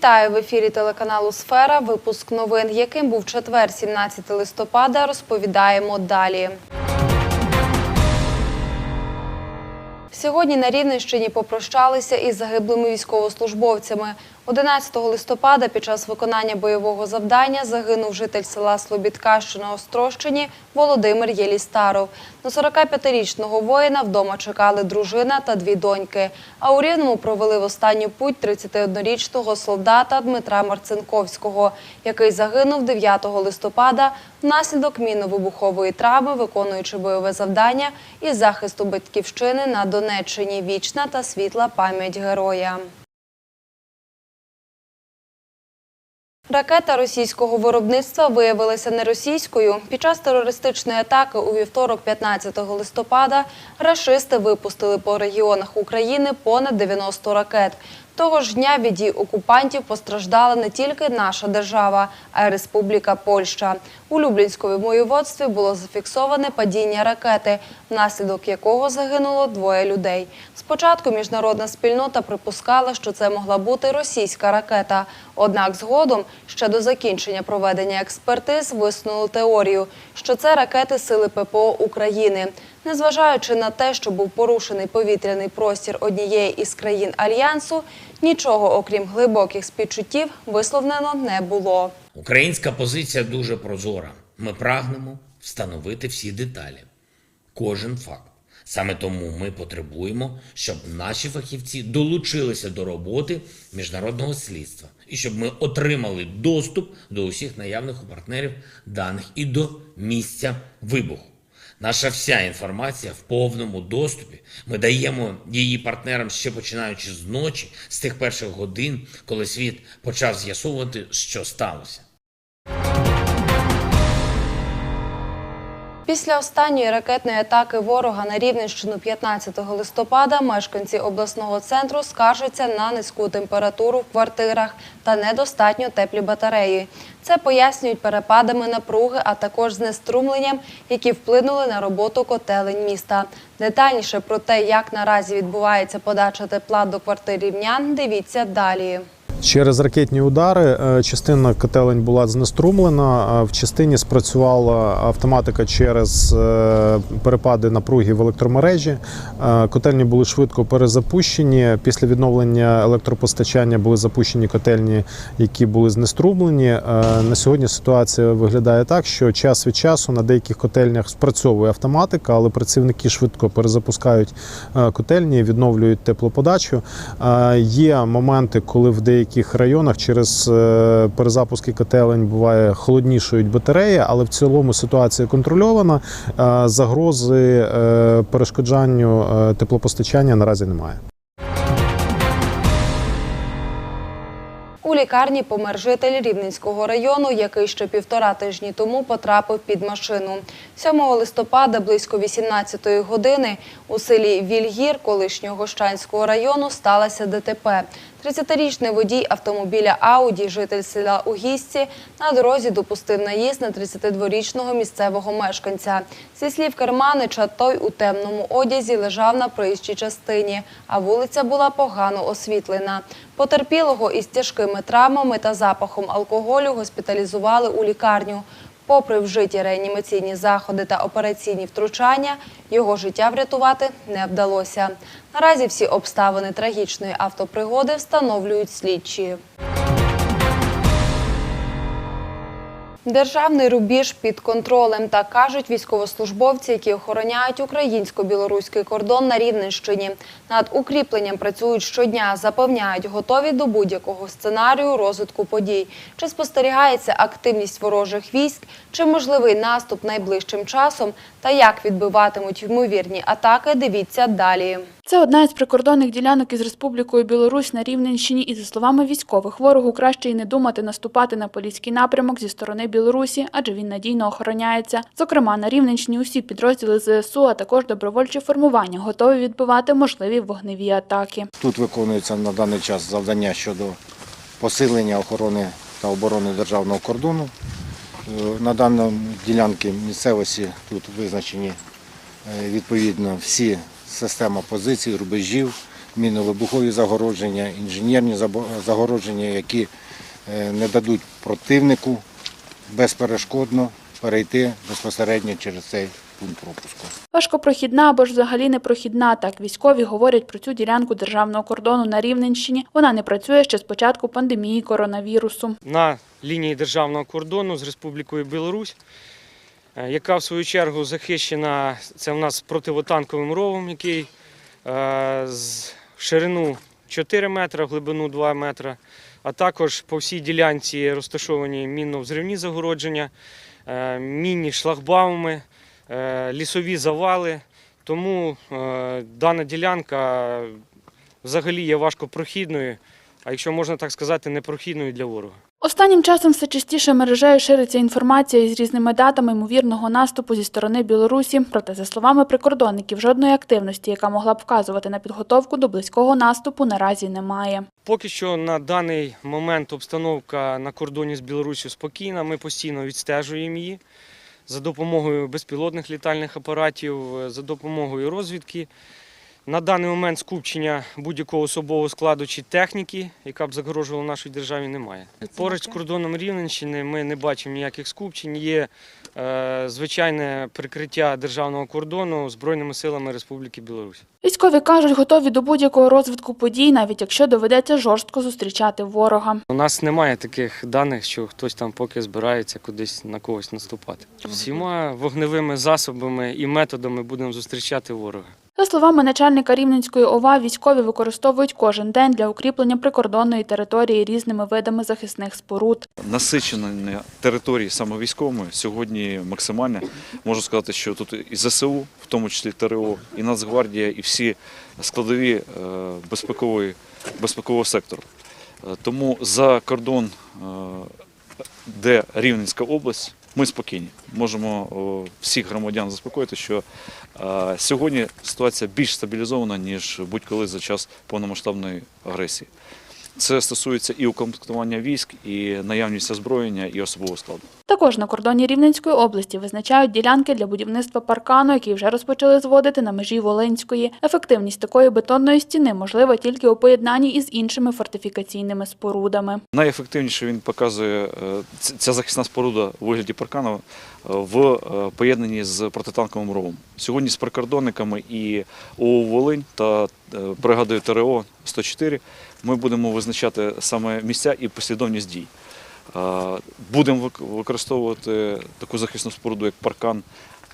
Вітаю в ефірі телеканалу Сфера. Випуск новин, яким був четвер, 17 листопада. Розповідаємо далі. Сьогодні на Рівненщині попрощалися із загиблими військовослужбовцями. 11 листопада під час виконання бойового завдання загинув житель села Слобідка, що на Острощині, Володимир Єлістаров. На 45-річного воїна вдома чекали дружина та дві доньки. А у Рівному провели в останню путь 31-річного солдата Дмитра Марцинковського, який загинув 9 листопада внаслідок мінно-вибухової травми, виконуючи бойове завдання із захисту батьківщини на Донеччині. Вічна та світла пам'ять героя. Ракета російського виробництва виявилася не російською. Під час терористичної атаки у вівторок, 15 листопада, рашисти випустили по регіонах України понад 90 ракет. Того ж дня від дій окупантів постраждала не тільки наша держава, а й Республіка Польща. У Люблінському воєводстві було зафіксоване падіння ракети, внаслідок якого загинуло двоє людей. Спочатку міжнародна спільнота припускала, що це могла бути російська ракета. Однак згодом, ще до закінчення проведення експертиз, висунули теорію, що це ракети сили ППО України. Незважаючи на те, що був порушений повітряний простір однієї із країн альянсу, нічого окрім глибоких співчуттів висловлено не було. Українська позиція дуже прозора. Ми прагнемо встановити всі деталі, кожен факт. Саме тому ми потребуємо, щоб наші фахівці долучилися до роботи міжнародного слідства і щоб ми отримали доступ до усіх наявних у партнерів даних і до місця вибуху. Наша вся інформація в повному доступі. Ми даємо її партнерам ще починаючи з ночі, з тих перших годин, коли світ почав з'ясовувати, що сталося. Після останньої ракетної атаки ворога на Рівненщину 15 листопада мешканці обласного центру скаржаться на низьку температуру в квартирах та недостатньо теплі батареї. Це пояснюють перепадами напруги, а також знеструмленням, які вплинули на роботу котелень міста. Детальніше про те, як наразі відбувається подача тепла до квартир рівнян, дивіться далі. Через ракетні удари е, частина котелень була знеструмлена, а в частині спрацювала автоматика через е, перепади напруги в електромережі. Е, Котельні були швидко перезапущені. Після відновлення електропостачання були запущені котельні, які були знеструмлені. Е, На сьогодні ситуація виглядає так, що час від часу на деяких котельнях спрацьовує автоматика, але працівники швидко перезапускають е, котельні, відновлюють теплоподачу. Е, Є моменти, коли в деяких районах через е, перезапуски котелень буває холоднішують батареї, але в цілому ситуація контрольована. Е, Загрози е, перешкоджанню теплопостачання наразі немає. У лікарні помер житель Рівненського району, який ще півтора тижні тому потрапив під машину. 7 листопада близько 18-ї години у селі Вільгір колишнього Гощанського району сталося ДТП. 30-річний водій автомобіля Ауді, житель села Угісці, на дорозі допустив наїзд на 32-річного місцевого мешканця. Зі слів Керманича, той у темному одязі лежав на проїжджій частині, а вулиця була погано освітлена. Потерпілого із тяжкими травмами та запахом алкоголю госпіталізували у лікарню. Попри вжиті реанімаційні заходи та операційні втручання, його життя врятувати не вдалося. Наразі всі обставини трагічної автопригоди встановлюють слідчі. Державний рубіж під контролем, так кажуть військовослужбовці, які охороняють українсько-білоруський кордон на Рівненщині. Над укріпленням працюють щодня, запевняють, готові до будь-якого сценарію розвитку подій. Чи спостерігається активність ворожих військ, чи можливий наступ найближчим часом, та як відбиватимуть ймовірні атаки, дивіться далі. Це одна із прикордонних ділянок із Республікою Білорусь на Рівненщині. І за словами військових, ворогу краще й не думати наступати на поліський напрямок зі сторони Білорусі, адже він надійно охороняється. Зокрема, на Рівненщині усі підрозділи ЗСУ, а також добровольчі формування готові відбивати можливі вогневі атаки. Тут виконується на даний час завдання щодо посилення охорони та оборони державного кордону. Е, На даній ділянці місцевості тут визначені е, відповідно всі система позицій, рубежів, міновибухові загородження, інженерні загородження, які е, не дадуть противнику безперешкодно перейти безпосередньо через цей пункт пропуску. Важкопрохідна або ж взагалі непрохідна. Так військові говорять про цю ділянку державного кордону на Рівненщині. Вона не працює ще з початку пандемії коронавірусу. на лінії державного кордону з Республікою Білорусь, яка в свою чергу захищена це в нас противотанковим ровом, який е, з ширину 4 метри, глибину 2 метри, а також по всій ділянці розташовані мінно-взривні загородження, е, мінні шлагбауми, е, лісові завали. Тому е, дана ділянка взагалі є важкопрохідною, а якщо можна так сказати, непрохідною для ворога. Останнім часом все частіше мережею шириться інформація із різними датами ймовірного наступу зі сторони Білорусі. Проте, за словами прикордонників, жодної активності, яка могла б вказувати на підготовку до близького наступу, наразі немає. Поки що на даний момент обстановка на кордоні з Білоруссю спокійна. Ми постійно відстежуємо її за допомогою безпілотних літальних апаратів, за допомогою розвідки. На даний момент скупчення будь-якого особового складу чи техніки, яка б загрожувала нашій державі, немає. Поруч з кордоном Рівненщини ми не бачимо ніяких скупчень. Є е, звичайне прикриття державного кордону Збройними силами Республіки Білорусь. Військові кажуть, готові до будь-якого розвитку подій, навіть якщо доведеться жорстко зустрічати ворога. У нас немає таких даних, що хтось там поки збирається кудись на когось наступати. Всіма вогневими засобами і методами будемо зустрічати ворога. За словами начальника Рівненської ОВА, військові використовують кожен день для укріплення прикордонної території різними видами захисних споруд. насичення території саме військовими сьогодні максимальне. Можу сказати, що тут і ЗСУ, в тому числі ТРО, і Нацгвардія, і всі складові е, безпекової, безпекового сектору. Е, Тому за кордон, е, де Рівненська область, ми спокійні. Можемо всіх громадян заспокоїти, що сьогодні ситуація більш стабілізована, ніж будь-коли за час повномасштабної агресії. Це стосується і укомплектування військ, і наявність озброєння, і особового складу. Також на кордоні Рівненської області визначають ділянки для будівництва паркану, який вже розпочали зводити на межі Волинської. Ефективність такої бетонної стіни можлива тільки у поєднанні із іншими фортифікаційними спорудами. Найефективніше він показує е, ця захисна споруда у вигляді паркану е, в е, поєднанні з протитанковим ровом. Сьогодні з прикордонниками і ООУ Волинь та бригадою ТРО 104 ми будемо визначати саме місця і послідовність дій. Е, Будемо використовувати таку захисну споруду, як паркан,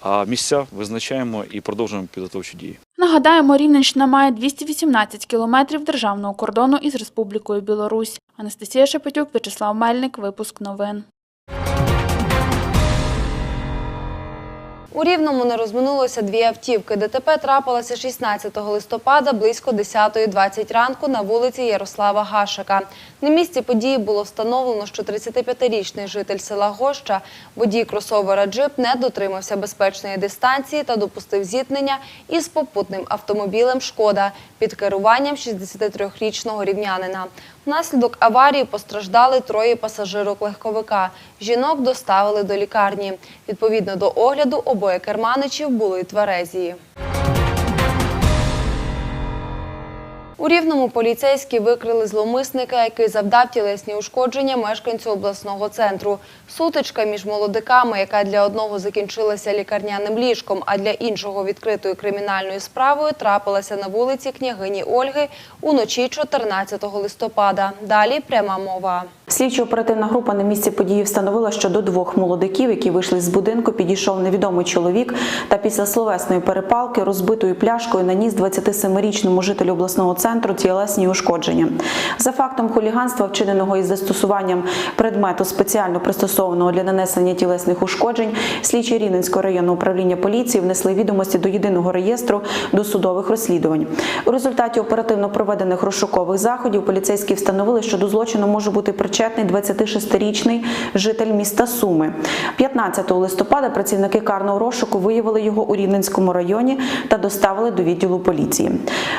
а місця визначаємо і продовжуємо підготовчі дії. Нагадаємо, Рівненщина має 218 кілометрів державного кордону із Республікою Білорусь. Анастасія Шепетюк, В'ячеслав Мельник. Випуск новин. У Рівному не розминулося дві автівки. ДТП трапилося 16 листопада близько 10.20 ранку на вулиці Ярослава Гашика. На місці події було встановлено, що 35-річний житель села Гоща, водій кросовера джип, не дотримався безпечної дистанції та допустив зіткнення із попутним автомобілем «Шкода» під керуванням 63-річного рівнянина. Внаслідок аварії постраждали троє пасажирок легковика. Жінок доставили до лікарні. Відповідно до огляду, обоє керманичів були тверезії. У Рівному поліцейські викрили зломисника, який завдав тілесні ушкодження мешканцю обласного центру. Сутичка між молодиками, яка для одного закінчилася лікарняним ліжком, а для іншого відкритою кримінальною справою, трапилася на вулиці княгині Ольги уночі 14 листопада. Далі пряма мова. Слідчо-оперативна група на місці події встановила, що до двох молодиків, які вийшли з будинку, підійшов невідомий чоловік та після словесної перепалки розбитою пляшкою наніс 27-річному жителю обласного центру тілесні ушкодження. За фактом хуліганства, вчиненого із застосуванням предмету спеціально пристосованого для нанесення тілесних ушкоджень, слідчі Рівненського районного управління поліції внесли відомості до єдиного реєстру досудових розслідувань. У результаті оперативно проведених розшукових заходів поліцейські встановили, що до злочину може бути причетний 26-річний житель міста Суми. 15 листопада працівники карного розшуку виявили його у Рівненському районі та доставили до відділу поліції.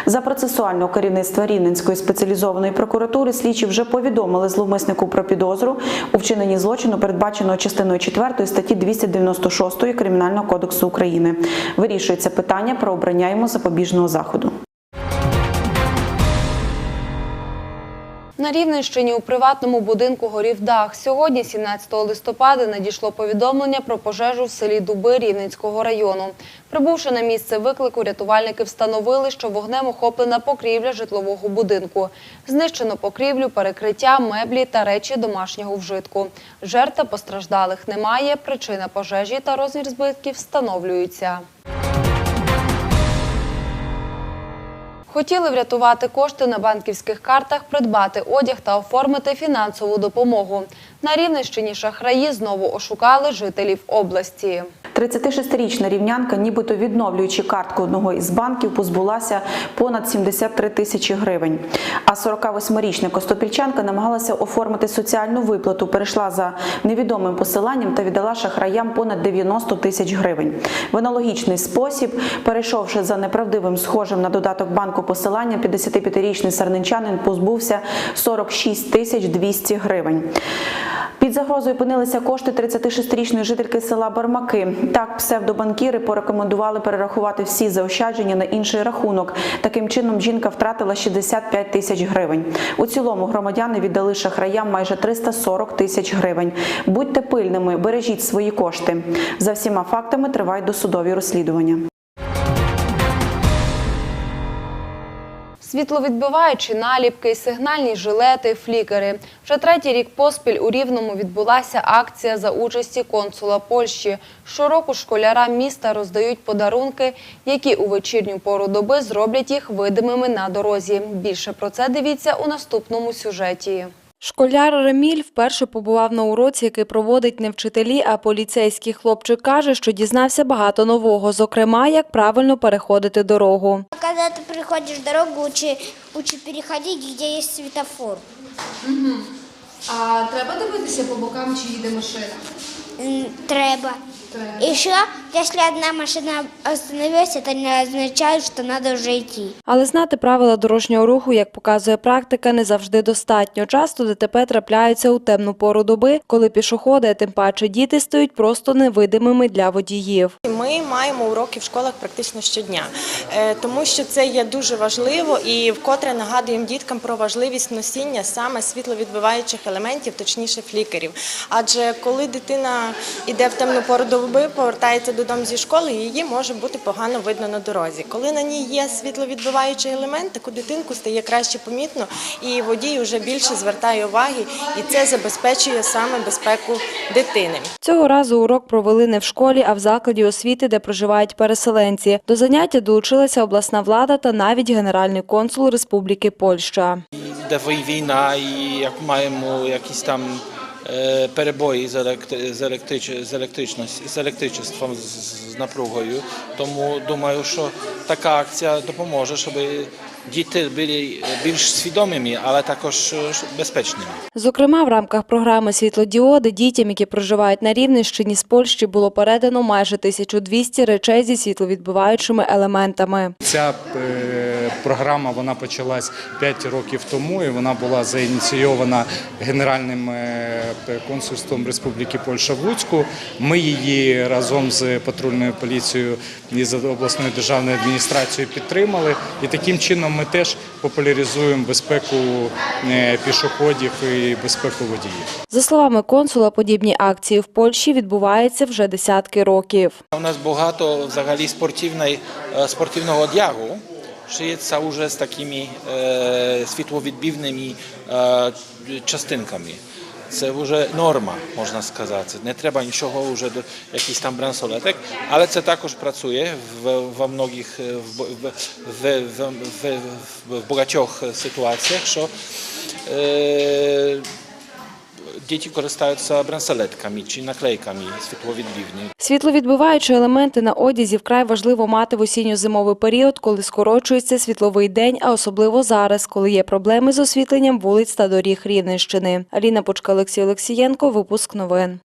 За процесуального керівництва Рівненської спеціалізованої прокуратури слідчі вже повідомили зловмиснику про підозру у вчиненні злочину, передбаченого частиною 4 статті 296 Кримінального кодексу України. Вирішується питання про обрання йому запобіжного заходу. На Рівненщині у приватному будинку горів дах. Сьогодні, 17 листопада, надійшло повідомлення про пожежу в селі Дуби Рівненського району. Прибувши на місце виклику, рятувальники встановили, що вогнем охоплена покрівля житлового будинку. Знищено покрівлю, перекриття, меблі та речі домашнього вжитку. Жертв постраждалих немає. Причина пожежі та розмір збитків встановлюються. Хотіли врятувати кошти на банківських картах, придбати одяг та оформити фінансову допомогу. На Рівненщині шахраї знову ошукали жителів області. 36-річна рівнянка, нібито відновлюючи картку одного із банків, позбулася понад 73 тисячі гривень. А 48-річна костопільчанка намагалася оформити соціальну виплату, перейшла за невідомим посиланням та віддала шахраям понад 90 тисяч гривень. В аналогічний спосіб, перейшовши за неправдивим схожим на додаток банку посиланням, 55-річний сарненчанин позбувся 46 тисяч 200 гривень. Під загрозою опинилися кошти 36-річної жительки села Бармаки. Так, псевдобанкіри порекомендували перерахувати всі заощадження на інший рахунок. Таким чином, жінка втратила 65 тисяч гривень. У цілому громадяни віддали шахраям майже 340 тисяч гривень. Будьте пильними, бережіть свої кошти. За всіма фактами тривають досудові розслідування. Світловідбиваючі наліпки, сигнальні жилети, флікери. Вже третій рік поспіль у Рівному відбулася акція за участі консула Польщі. Щороку школярам міста роздають подарунки, які у вечірню пору доби зроблять їх видимими на дорозі. Більше про це дивіться у наступному сюжеті. Школяр Реміль вперше побував на уроці, який проводить не вчителі, а поліцейський хлопчик каже, що дізнався багато нового, зокрема, як правильно переходити дорогу. Когда ты переходишь дорогу, учи, учи переходить, где есть светофор. А треба дивитися по бокам, чи їде машина? М, Треба. Еще, если одна машина остановилась, это не означает, что надо уже идти. Але знати правила дорожнього руху, як показує практика, не завжди достатньо. Часто ДТП трапляються у темну пору доби, коли пішоходи, а тим паче діти, стають просто невидимими для водіїв. Ми маємо уроки в школах практично щодня, е, тому що це є дуже важливо і вкотре нагадуємо діткам про важливість носіння саме світловідбиваючих елементів, точніше флікерів. Адже коли дитина йде в темну пору доби, повертається додому зі школи, її може бути погано видно на дорозі. Коли на ній є світловідбиваючий елемент, таку дитинку стає краще помітно, і водій вже більше звертає уваги, і це забезпечує саме безпеку дитини. Цього разу урок провели не в школі, а в закладі освіти, де проживають переселенці. До заняття долучилася обласна влада та навіть генеральний консул Республіки Польща. Йде війна і як маємо якісь там перебої з, електри, з, електрич, з, електричності, з електричеством, з, з напругою. Тому думаю, що така акція допоможе, щоб діти були більш свідомими, але також е, безпечними. Зокрема, в рамках програми «Світлодіоди» дітям, які проживають на Рівненщині з Польщі, було передано майже 1200 речей зі світловідбиваючими елементами. Ця е, програма вона почалась 5 років тому, і вона була заініційована Генеральним е, консульством Республіки Польща в Луцьку. Ми її разом з патрульною поліцією і з обласною державною адміністрацією підтримали. І таким чином ми теж популяризуємо безпеку е, пішоходів і безпеку водіїв. За словами консула, подібні акції в Польщі відбуваються вже десятки років. У нас багато взагалі спортивної, е, спортивного одягу. Шиється вже з такими е, світловідбивними е, частинками. Це вже норма, можна сказати. Не треба нічого вже до якихось там брансолеток, але це також працює в, в многих е, в, в, в, в, в, в багатьох ситуаціях, що е, діти користуються брансолетками чи наклейками світловідбивні. Світловідбиваючі елементи на одязі вкрай важливо мати в осінньо-зимовий період, коли скорочується світловий день, а особливо зараз, коли є проблеми з освітленням вулиць та доріг Рівненщини. Аліна Почка, Олексій Олексієнко, випуск новин.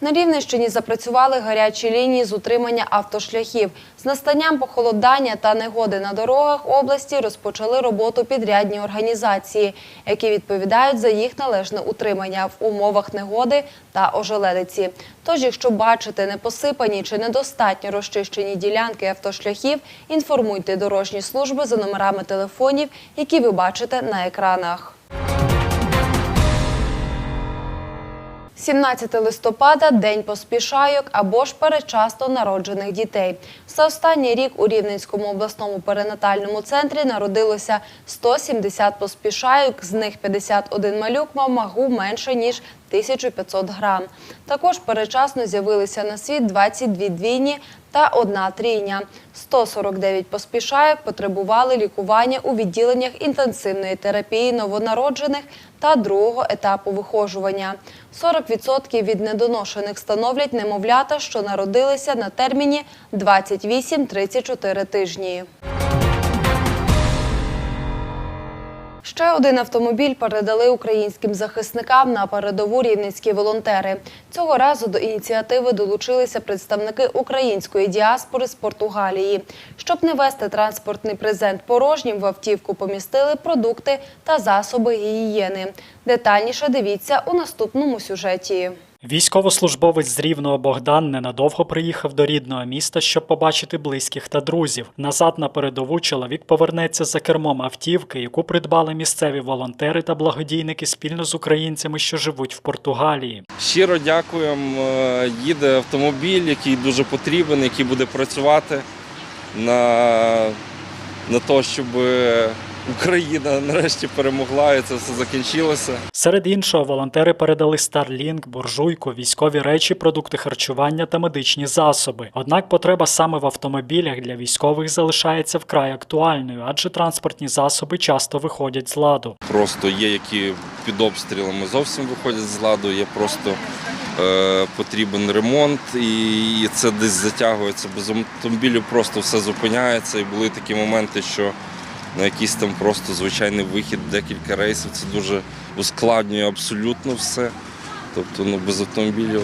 На Рівненщині запрацювали гарячі лінії з утримання автошляхів. З настанням похолодання та негоди на дорогах області розпочали роботу підрядні організації, які відповідають за їх належне утримання в умовах негоди та ожеледиці. Тож, якщо бачите непосипані чи недостатньо розчищені ділянки автошляхів, інформуйте дорожні служби за номерами телефонів, які ви бачите на екранах. 17 листопада – День поспішайок або ж передчасно народжених дітей. За останній рік у Рівненському обласному перинатальному центрі народилося 170 поспішайок, з них 51 малюк мав вагу менше, ніж 1500 грам. Також передчасно з'явилися на світ 22 двійні та одна трійня. 149 поспішайок потребували лікування у відділеннях інтенсивної терапії новонароджених та другого етапу вихожування. 40% від недоношених становлять немовлята, що народилися на терміні 28-34 тижні. Ще один автомобіль передали українським захисникам на передову рівненські волонтери. Цього разу до ініціативи долучилися представники української діаспори з Португалії. Щоб не вести транспортний презент порожнім, в автівку помістили продукти та засоби гігієни. Детальніше дивіться у наступному сюжеті. Військовослужбовець з Рівного Богдан ненадовго приїхав до рідного міста, щоб побачити близьких та друзів. Назад на передову чоловік повернеться за кермом автівки, яку придбали місцеві волонтери та благодійники спільно з українцями, що живуть в Португалії. Щиро дякуємо. Е, Їде автомобіль, який дуже потрібен, який буде працювати на, на те, щоб Україна нарешті перемогла і це все закінчилося. Серед іншого, волонтери передали Starlink, буржуйку, військові речі, продукти харчування та медичні засоби. Однак потреба саме в автомобілях для військових залишається вкрай актуальною, адже транспортні засоби часто виходять з ладу. Просто є які під обстрілами зовсім виходять з ладу, є просто е, потрібен ремонт, і, і це десь затягується. Без автомобілів просто все зупиняється. І були такі моменти, що на якийсь там просто звичайний вихід, декілька рейсів. Це дуже ускладнює абсолютно все. Тобто ну, без автомобілів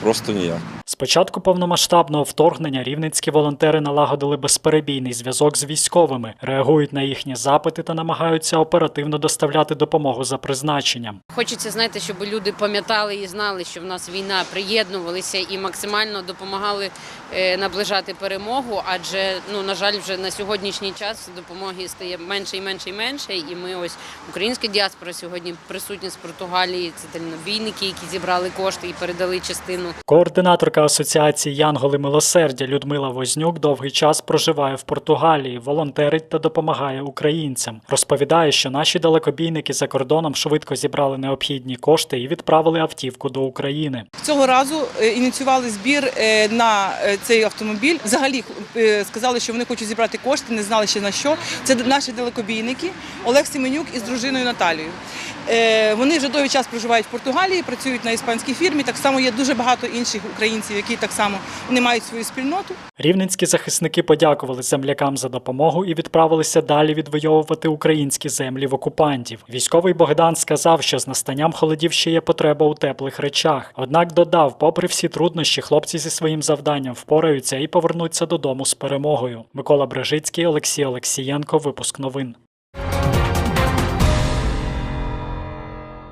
просто ніяк. З початку повномасштабного вторгнення рівненські волонтери налагодили безперебійний зв'язок з військовими, реагують на їхні запити та намагаються оперативно доставляти допомогу за призначенням. Хочеться знаєте, щоб люди пам'ятали і знали, що в нас війна, приєднувалися і максимально допомагали е, наближати перемогу. Адже ну на жаль, вже на сьогоднішній час допомоги стає менше і менше і менше. І ми ось українська діаспора сьогодні присутні з Португалії. Це дальнобійники, які зібрали кошти і передали частину. Координаторка асоціації Янголи Милосердя Людмила Вознюк довгий час проживає в Португалії, волонтерить та допомагає українцям. Розповідає, що наші далекобійники за кордоном швидко зібрали необхідні кошти і відправили автівку до України. Цього разу е, ініціювали збір е, на е, цей автомобіль. Взагалі сказали, що вони хочуть зібрати кошти, не знали ще на що. Це наші далекобійники Олег Семенюк із дружиною Наталією. Е, Вони вже довгий час проживають в Португалії, працюють на іспанській фірмі. Так само є дуже багато інших українців, які так само вони мають свою спільноту. Рівненські захисники подякували землякам за допомогу і відправилися далі відвоювати українські землі в окупантів. Військовий Богдан сказав, що з настанням холодів ще є потреба у теплих речах. Однак додав, попри всі труднощі, хлопці зі своїм завданням впораються і повернуться додому з перемогою. Микола Брежицький, Олексій Олексієнко. Випуск новин.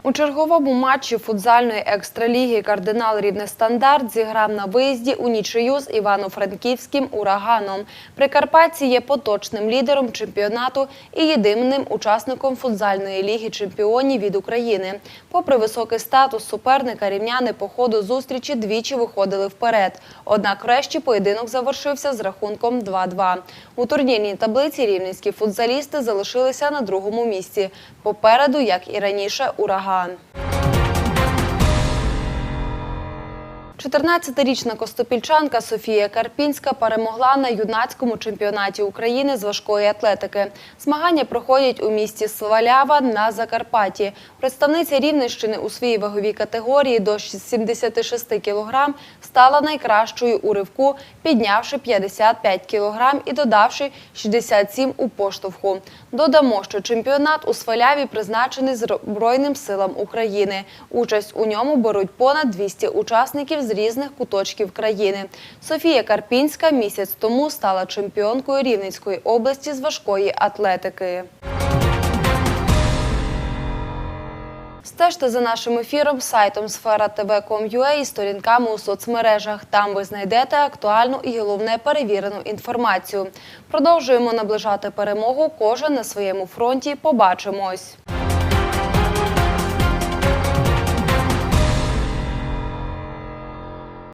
У черговому матчі футзальної екстраліги кардинал Рівне Стандарт зіграв на виїзді у нічию з Івано-Франківським ураганом. Прикарпатці є поточним лідером чемпіонату і єдиним учасником футзальної ліги чемпіонів від України. Попри високий статус суперника, рівняни по ходу зустрічі двічі виходили вперед. Однак врешті поєдинок завершився з рахунком 2-2. У турнірній таблиці рівненські футзалісти залишилися на другому місці. Попереду, як і раніше, ураган. On. 14-річна костопільчанка Софія Карпінська перемогла на юнацькому чемпіонаті України з важкої атлетики. Змагання проходять у місті Свалява на Закарпатті. Представниця Рівненщини у своїй ваговій категорії до 76 кг стала найкращою у ривку, піднявши 55 кг і додавши 67 у поштовху. Додамо, що чемпіонат у Сваляві призначений Збройним силам України. Участь у ньому беруть понад 200 учасників з різних куточків країни. Софія Карпінська місяць тому стала чемпіонкою Рівненської області з важкої атлетики. Стежте за нашим ефіром сайтом сфера TV.com.ua і сторінками у соцмережах. Там ви знайдете актуальну і головне перевірену інформацію. Продовжуємо наближати перемогу. Кожен на своєму фронті. Побачимось.